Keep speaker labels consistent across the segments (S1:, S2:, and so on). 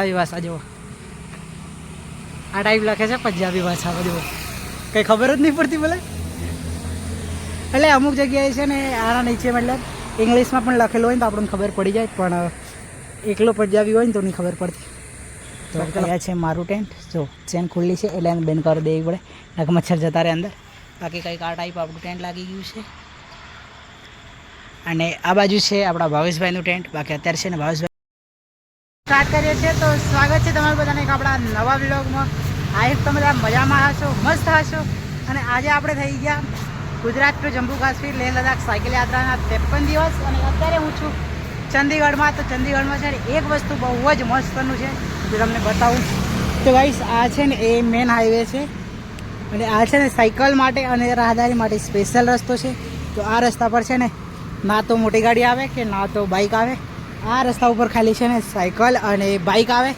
S1: પંજાબી ભાષા જુઓ. આ ટાઈપ લખે છે પંજાબી ભાષામાં જુઓ. કંઈ ખબર જ નહીં પડતી બોલે એટલે અમુક જગ્યાએ છે ને આના નીચે મતલબ ઇંગ્લિશમાં પણ લખેલું હોય તો આપણને ખબર પડી જાય પણ એકલો પંજાબી હોય ને તો નહીં ખબર પડતી. તો કયા છે મારું ટેન્ટ જો ચેન ખુલ્લી છે એટલે એને બેન કરી દેવી પડે. નાખ મચ્છર જતા રહે અંદર. બાકી કંઈક આ ટાઈપ આપણું ટેન્ટ લાગી ગયું છે. અને આ બાજુ છે આપણા ભાવેશભાઈનું ટેન્ટ બાકી અત્યારે છે ને ભાવેશભાઈ સ્ટાર્ટ કરીએ છીએ. તો સ્વાગત છે તમારું બધાને એક આપણા નવા બ્લોગમાં આઈ હોપ તમે બધા મજામાં હશો? મસ્ત હશો? અને આજે આપણે થઈ ગયા ગુજરાત ટુ જમ્મુ કાશ્મીર લેહ લદ્દાખ સાયકલ યાત્રાના ત્રેપન દિવસ. અને અત્યારે હું છું ચંદીગઢમાં. તો ચંદીગઢમાં છે ને એક વસ્તુ બહુ જ મસ્તનું છે. જે તમને બતાવું. તો ગાઈસ આ છે ને એ મેન હાઈવે છે. અને આ છે ને સાયકલ માટે અને રાહદારી માટે સ્પેશિયલ રસ્તો છે. તો આ રસ્તા પર છે ને ના તો મોટી ગાડી આવે કે ના તો બાઇક આવે. આ રસ્તા ઉપર ખાલી છે ને સાયકલ અને બાઇક આવે.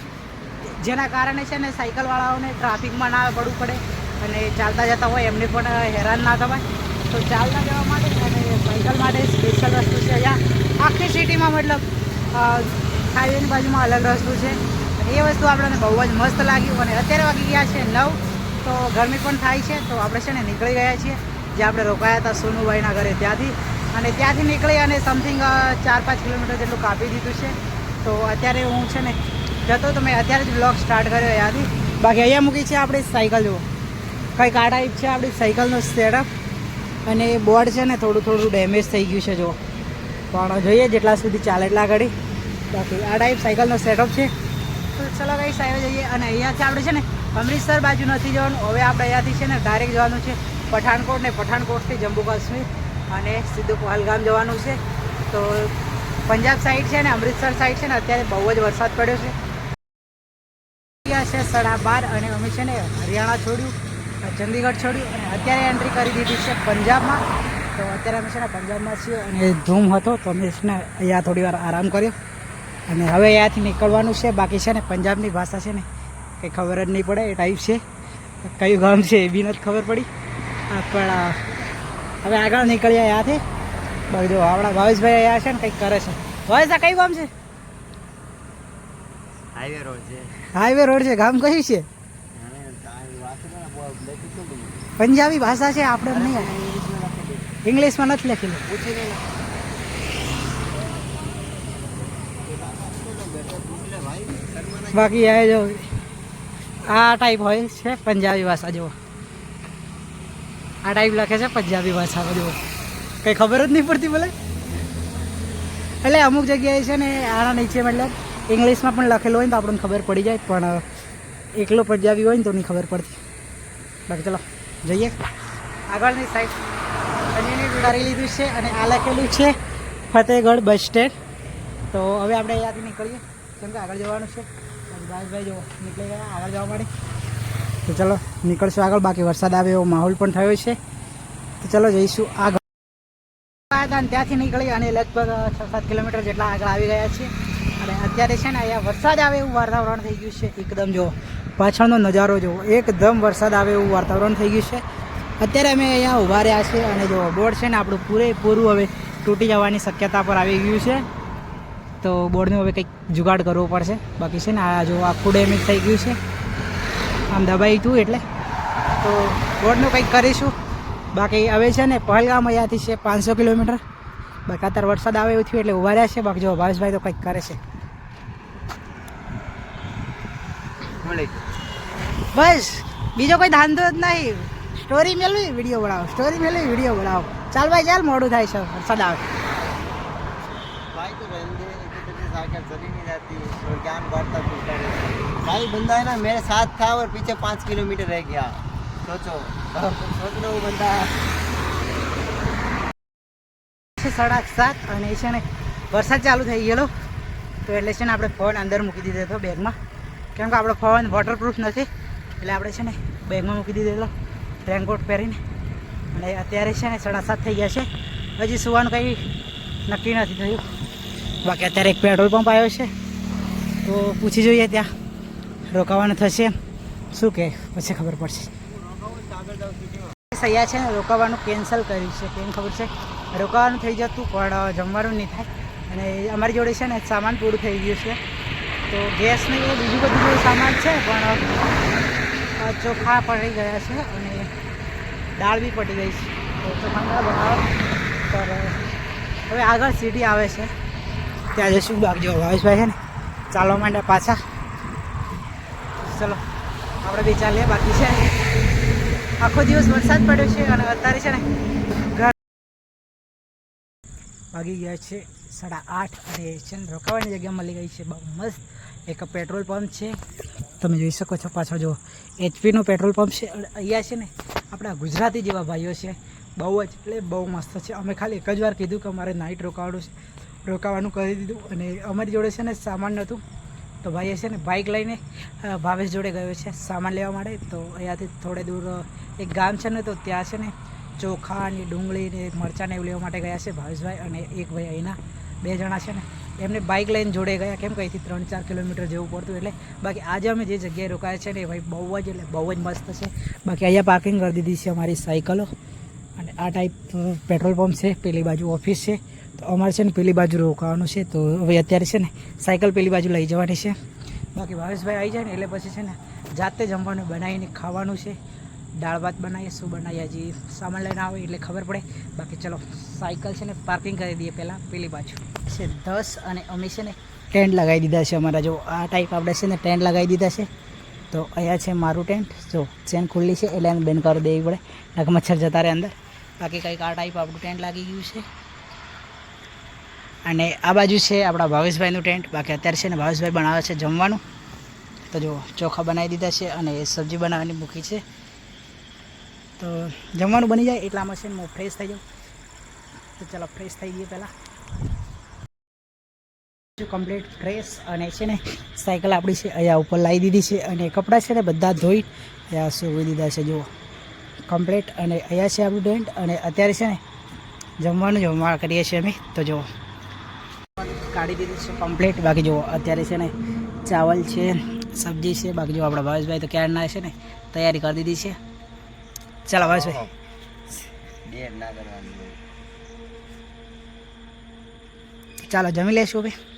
S1: જેના કારણે છે ને સાયકલવાળાઓને ટ્રાફિકમાં ના પડવું પડે અને ચાલતા જતા હોય એમને પણ હેરાન ના થવાય. તો ચાલતા જવા માટે અને સાયકલ માટે સ્પેશિયલ રસ્તો છે અહીંયા. આખી સિટીમાં મતલબ હાઈવેની બાજુમાં અલગ રસ્તો છે. એ વસ્તુ આપણને બહુ જ મસ્ત લાગ્યું. અને અત્યારે વાગી ગયા છે નવ, તો ગરમી પણ થાય છે. તો આપણે છે ને નીકળી ગયા છીએ. જે આપણે રોકાયા હતા સોનુભાઈના ઘરે ત્યાંથી. અને ત્યાંથી નીકળી અને સમથિંગ ચાર પાંચ કિલોમીટર જેટલું કાપી દીધું છે. તો અત્યારે હું છે ને જતો તો મેં અત્યારે જ બ્લોગ સ્ટાર્ટ કર્યો યાદી. બાકી અહીંયા મૂકી છે આપણી સાયકલ, જુઓ. કંઈક આ ટાઈપ છે આપણી સાયકલનો સેટઅપ અને બોર્ડ છે ને થોડું થોડું ડેમેજ થઈ ગયું છે, જુઓ. પણ જોઈએ જેટલા સુધી ચાલે એટલા ઘડી. બાકી આ ટાઈપ સાયકલનો સેટઅપ છે. તો ચલો કઈ સાહેબ, જઈએ. અને અહીંયાથી આપણે છે ને અમૃતસર બાજુ નથી જવાનું. હવે આપણે અહીંયાથી છે ને ડાયરેક્ટ જવાનું છે પઠાણકોટ ને પઠાણકોટથી જમ્મુ કાશ્મીર. અને સીધું પહલગામ જવાનું છે. તો પંજાબ સાઈડ છે ને, અમૃતસર સાઈડ છે ને, અત્યારે બહુ જ વરસાદ પડ્યો છે. સાડા બાર અને અમે છે ને હરિયાણા છોડ્યું, ચંદીગઢ છોડ્યું અને અત્યારે એન્ટ્રી કરી દીધી છે પંજાબમાં. તો અત્યારે અમે છે ને પંજાબમાં છીએ અને ધૂમ હતો તો અમે છે ને અહીંયા થોડી વાર આરામ કર્યો. અને હવે અહીંયાથી નીકળવાનું છે. બાકી છે ને પંજાબની ભાષા છે ને કંઈ ખબર જ નહીં પડે, એ ટાઈપ છે. કયું ગામ છે એ બી નથી ખબર પડી. પણ હવે આગળ નીકળ્યા અહીંયાથી. જો આપણા ભાવેશભાઈ અહીંયા છે ને કંઈક કરે છે. ભાવેશ આ કયું ગામ છે?
S2: હાઈવે રોડ છે.
S1: હાઈવે રોડ છે. ગામ કયું છે? પંજાબી ભાષા છે આપણે નહીં ઇંગ્લિશમાં નથી લખેલું. બાકી આ જો આ ટાઈપ હોય છે પંજાબી ભાષા જુઓ. આ ટાઈપ લખે છે પંજાબી ભાષામાં, જુઓ. કંઈ ખબર જ નહીં પડતી બોલે એટલે અમુક જગ્યાએ છે ને, આના નીચે મતલબ ઇંગ્લિશમાં પણ લખેલું હોય ને તો આપણને ખબર પડી જાય, પણ એકલો પંજાબી હોય ને તો નહીં ખબર પડતી. બાકી ચલો, જઈએ. આગળની સાઈડ કન્ટિન્યુ કરી લીધું છે અને આ લખેલું છે ફતેહગઢ બસ સ્ટેન્ડ. તો હવે આપણે અહીંયાથી નીકળીએ. કેમ કે આગળ જવાનું છે. ભાઈ, જુઓ, નીકળી ગયા. આગળ જવા માટે. તો ચલો, નીકળશું આગળ. બાકી વરસાદ આવે એવો માહોલ પણ થયો છે. તો ચલો, જઈશું આગળ. હતા ત્યાંથી નીકળી અને લગભગ છ સાત કિલોમીટર જેટલા આગળ આવી ગયા છીએ. અને અત્યારે છે ને, અહીંયા વરસાદ આવે એવું વાતાવરણ થઈ ગયું છે. એકદમ જો, પાછળનો નજારો જુઓ એકદમ વરસાદ આવે એવું વાતાવરણ થઈ ગયું છે. અત્યારે અમે અહીંયા ઊભા રહ્યા છીએ અને જો, બોર્ડ છે ને, આપણું પૂરેપૂરું હવે તૂટી જવાની શક્યતા પર આવી ગયું છે. તો બોર્ડનું હવે કંઈક જુગાડ કરવો પડશે. બાકી છે ને, આ જો, આખું ડેમેજ થઈ ગયું છે. આમ દબાઈ હતું એટલે. તો બોર્ડનું કંઈક કરીશું. બાકી હવે છે ને પહલગામ અહીંયાથી છે પાંચસો કિલોમીટર. બાકી અત્યારે વરસાદ આવે એવું થયું એટલે ઊભા રહ્યા છે. બાકી જો ભાવેશભાઈ તો કંઈક કરે છે. બસ, બીજો કોઈ ધાંધો જ નહીં. સ્ટોરી મેળવી વીડિયો બનાવો. સ્ટોરી મેળવી વીડિયો બનાવો. ચાલ ભાઈ, ચાલ, મોડું થાય છે. વરસાદ આવે.
S2: साइकिल चली नहीं जाती और ज्ञान बढ़ता फिरता रहता भाई बंदा है ना मेरे साथ था और पीछे पाँच किलोमीटर रह गया सोचो अब सोच लो वो बंदा
S1: છે સાડા સાત અને એ છે ને વરસાદ ચાલુ થઈ ગયેલો તો એટલે છે ને આપણે ફોન અંદર મૂકી દીધો હતો બેગમાં કેમ કે આપણો ફોન વોટરપ્રૂફ નથી એટલે આપણે છે ને બેગમાં મૂકી દીધેલો રેનકોટ પહેરીને અને અત્યારે છે ને સાડા સાત થઈ ગયા છે હજી સુવાનું કંઈ નક્કી નથી થયું બાકી અત્યારે એક પેટ્રોલ પંપ આવ્યો છે. તો પૂછી જોઈએ ત્યાં. રોકાવાનું થશે શું કે? પછી ખબર પડશે. સૈયા છે ને, રોકાવાનું કેન્સલ કર્યું છે. કેમ ખબર છે? રોકાવાનું થઈ જતું, પણ જમવાનું નહીં થાય. અને અમારી જોડે છે ને, સામાન પૂરું થઈ ગયું છે. તો ગેસ ને એવું બીજું બધું બધું સામાન છે, પણ ચોખા પડી ગયા છે અને દાળ બી પડી ગઈ છે. તો ચોખા બનાવો. પર હવે આગળ સીટી આવે છે. ત્યાં જશું બાગ જો ભાવેશભાઈ છે ને, ચાલવા માંડ્યા પાછા. ચલો, આપણે બી ચાલીએ બાકી છે. આખો દિવસ વરસાદ પડ્યો છે અને અત્યારે છે ને ઘર ભાગી ગયા છે સાડા આઠ અને છે ને રોકાવાની જગ્યા મળી ગઈ છે. બહુ મસ્ત એક પેટ્રોલ પંપ છે. તમે જોઈ શકો છો પાછળ જો એચપીનો પેટ્રોલ પંપ છે. અહીંયા છે ને આપણા ગુજરાતી જેવા ભાઈઓ છે. બહુ જ, એટલે બહુ મસ્ત છે. અમે ખાલી એક જ વાર કીધું કે અમારે નાઇટ રોકાવાનું છે. રોકાવાનું કરી દીધું અને અમારી જોડે છે ને સામાન નહોતું. તો ભાઈએ છે ને બાઇક લઈને ભાવેશ જોડે ગયો છે સામાન લેવા માટે. તો અહીંયાથી થોડે દૂર એક ગામ છે ને તો ત્યાં છે ને ચોખા ને ડુંગળી ને મરચાંને એવું લેવા માટે ગયા છે ભાવેશભાઈ અને એક ભાઈ અહીંના બે જણા છે ને એમને બાઇક લઈને જોડે ગયા. કેમ કે અહીંથી ત્રણ ચાર કિલોમીટર જેવું પડતું એટલે બાકી આજે અમે જે જગ્યાએ રોકાયા છે ને એ ભાઈ બહુ જ એટલે બહુ જ મસ્ત છે. બાકી અહીંયા પાર્કિંગ કરી દીધી છે અમારી સાયકલો. અને આ ટાઈપ પેટ્રોલ પંપ છે, પેલી બાજુ ઓફિસ છે. અમારે છે ને પેલી બાજુ રોકાવાનું છે, તો હવે અત્યારે છે ને સાયકલ પેલી બાજુ લઈ જવાની છે. બાકી ભાવેશભાઈ આવી જાય ને એટલે પછી છે ને જાતે જમવાનું બનાવીને ખાવાનું છે. દાળ ભાત બનાવીએ, શું બનાવીએ, હજી સામાન લઈને આવે એટલે ખબર પડે. બાકી ચલો, સાયકલ છે ને પાર્કિંગ કરી દઈએ પહેલાં પેલી બાજુ. છે દસ અને અમે છે ને ટેન્ટ લગાવી દીધા છે અમારા. જો આ ટાઈપ આપણે છે ને ટેન્ટ લગાવી દીધા છે, તો અહીંયા છે મારું ટેન્ટ. જો ચેન ખુલ્લી છે એટલે એને બેન કરી દેવી પડે. નાક મચ્છર જતા રહે અંદર. બાકી કંઈક આ ટાઈપ આપણું ટેન્ટ લાગી ગયું છે. અને આ બાજુ છે આપણા ભાવેશભાઈનું ટેન્ટ. બાકી અત્યારે છે ને ભાવેશભાઈ બનાવે છે જમવાનું. તો જો ચોખા બનાવી દીધા છે અને સબ્જી બનાવવાની મૂકી છે. તો જમવાનું બની જાય એટલામાં છે ને હું ફ્રેશ થઈ જાઉં. તો ચાલો ફ્રેશ થઈ જઈએ પહેલાં. કમ્પ્લીટ ફ્રેશ અને છે ને સાયકલ આપણી છે અહીંયા ઉપર લાવી દીધી છે અને કપડાં છે ને બધા ધોઈ અહીંયા સુવી દીધા છે. જુઓ કમ્પ્લીટ અને અહીંયા છે આપણું ટેન્ટ અને અત્યારે છે ને જમવાનું જમવા કરીએ છીએ અમે. તો જુઓ કાઢી દીધું છે કમ્પ્લીટ બાકી જુઓ અત્યારે છે ને ચાવલ છે સબ્જી છે બાકી જો આપણા ભાવેશભાઈ તો ક્યારના છે ને તૈયારી કરી દીધી છે. ચાલો ભાવેશભાઈ. ચાલો જમી લઈશું ભાઈ